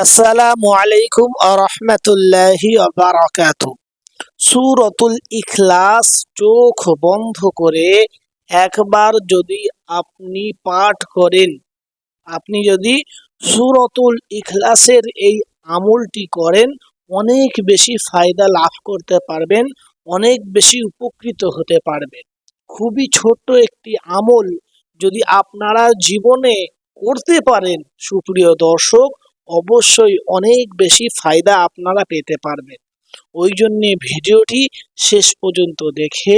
আসসালামু আলাইকুম আরহামতুল্লাহি বারাকাত। সুরতুল ইখলাস চোখ বন্ধ করে একবার যদি আপনি পাঠ করেন, আপনি যদি সুরতুল ইখলাসের এই আমলটি করেন, অনেক বেশি ফায়দা লাভ করতে পারবেন, অনেক বেশি উপকৃত হতে পারবেন। খুবই ছোট্ট একটি আমল যদি আপনারা জীবনে করতে পারেন, সুপ্রিয় দর্শক অবশ্যই অনেক বেশি ফায়দা আপনারা পেতে পারবেন। ওই জন্যে ভিডিওটি শেষ পর্যন্ত দেখে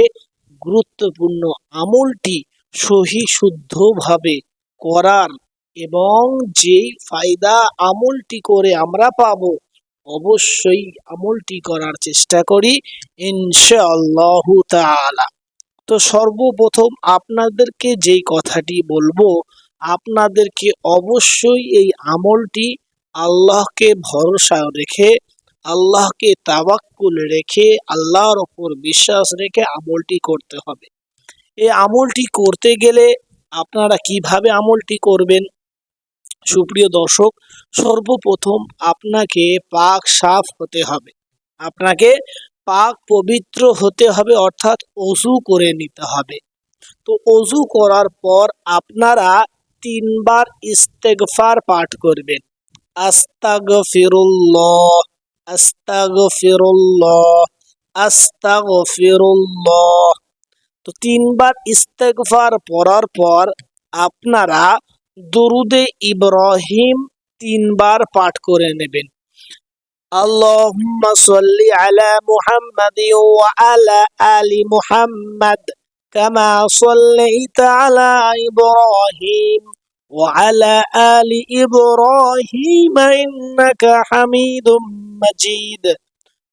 গুরুত্বপূর্ণ আমলটি সহি শুদ্ধভাবে করার এবং যেই ফায়দা আমলটি করে আমরা পাব, অবশ্যই আমলটি করার চেষ্টা করি ইনশাআল্লাহ তো সর্বপ্রথম আপনাদেরকে যেই কথাটি বলব, আপনাদেরকে অবশ্যই এই আমলটি আল্লাহকে ভরসা রেখে, আল্লাহকে তাবাক্কুল রেখে, আল্লাহর ওপর বিশ্বাস রেখে আমলটি করতে হবে। এই আমলটি করতে গেলে আপনারা কীভাবে আমলটি করবেন? সুপ্রিয় দর্শক, সর্বপ্রথম আপনাকে পাক সাফ হতে হবে। আপনাকে পাক পবিত্র হতে হবে, অর্থাৎ অজু করে নিতে হবে। তো অজু করার পর আপনারা তিনবার ইস্তেগফার পাঠ করবেন। আস্তাগফিরুল্লাহ আস্তাগফিরুল্লাহ আস্তাগফিরুল্লাহ। তো তিনবার ইস্তেগফার পড়ার পর আপনারা দুরুদে ইব্রাহিম তিনবার পাঠ করে নেবেন। সাল্লি আলা মুহাম্মাদি ওয়া আলা আলি মুহাম্মাদ, কামা সাল্লাইতা আলা ইব্রাহিম। وعلى آل إبراهيم إنك حميد مجيد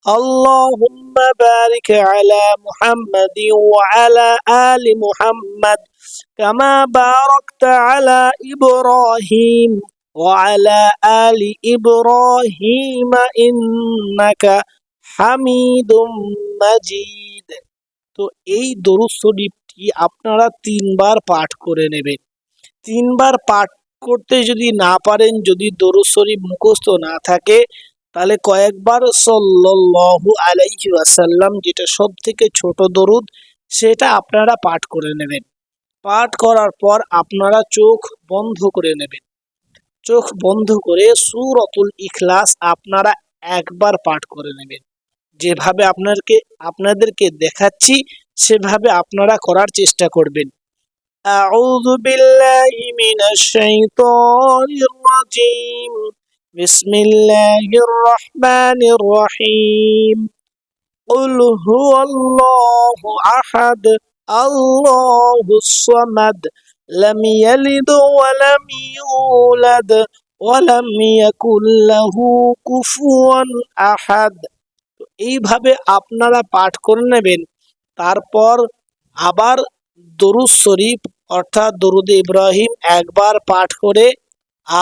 اللهم بارك على محمد وعلى آل محمد كما باركت على إبراهيم وعلى آل إبراهيم إنك حميد مجيد তো এই দরুদ শরীফটি আপনারা তিনবার পাঠ করে নেবেন তিনবার পাঠ করতে যদি না পারেন, যদি দরুদ শরীফ মুখস্থ না থাকে, তাহলে কয়েকবার সল্লাল্লাহু আলাইহি ওয়াসাল্লাম, যেটা সব থেকে ছোট দরুদ, সেটা আপনারা পাঠ করে নেবেন। পাঠ করার পর আপনারা চোখ বন্ধ করে নেবেন। চোখ বন্ধ করে সুরতুল ইখলাস আপনারা একবার পাঠ করে নেবেন। যেভাবে আপনাকে আপনাদেরকে দেখাচ্ছি, সেভাবে আপনারা করার চেষ্টা করবেন। أعوذ بالله من الشيطان الرجيم بسم الله الرحمن الرحيم قل هو الله أحد الله الصمد لم يلد ولم يولد ولم يكن له كفوا أحد এইভাবে আপনারা পাঠ করে নেবেন তারপর আবার দরুদ শরীফ অর্থাৎ দরুদ ইব্রাহিম একবার পাঠ করে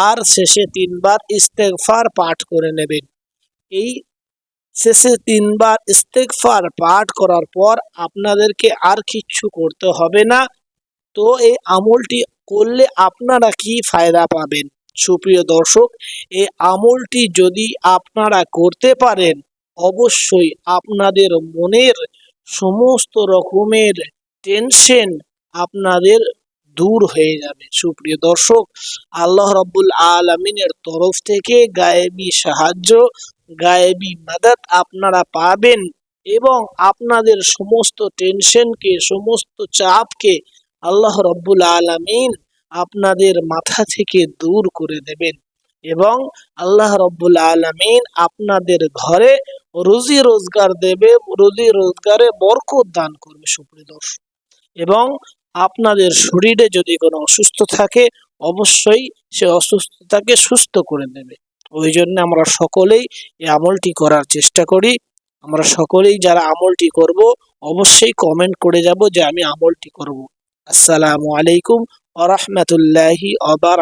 আর শেষে তিনবার ইস্তেগফার পাঠ করে নেবেন। এই শেষে তিনবার ইস্তেগফার পাঠ করার পর আপনাদেরকে আর কিচ্ছু করতে হবে না। তো এই আমলটি করলে আপনারা কি ফায়দা পাবেন? সুপ্রিয় দর্শক, এই আমলটি যদি আপনারা করতে পারেন, অবশ্যই আপনাদের মনের সমস্ত রকমের টেনশন আপনাদের দূর হয়ে যাবে। সুপ্রিয় দর্শক, আল্লাহ রব্বুল আলমিনের তরফ থেকে গায়েবী সাহায্য, গায়েবী মাদাত আপনারা পাবেন এবং আপনাদের সমস্ত টেনশনকে, সমস্ত চাপকে আল্লাহ রব্বুল আলমিন আপনাদের মাথা থেকে দূর করে দেবেন এবং আল্লাহ রব্বুল আলমিন আপনাদের ঘরে রুজি রোজগার দেবে, রুজি রোজগারে বরকত দান করবে, সুপ্রিয় দর্শক। এবং আপনাদের শরীরে যদি কোনো অসুস্থ থাকে, অবশ্যই সে অসুস্থতাকে সুস্থ করে দেবে। ওই জন্য আমরা সকলেই এই আমলটি করার চেষ্টা করি। আমরা সকলেই যারা আমলটি করব, অবশ্যই কমেন্ট করে যাব যে আমি আমলটি করব। আসসালামু আলাইকুম আ রহমতুল্লাহি আবার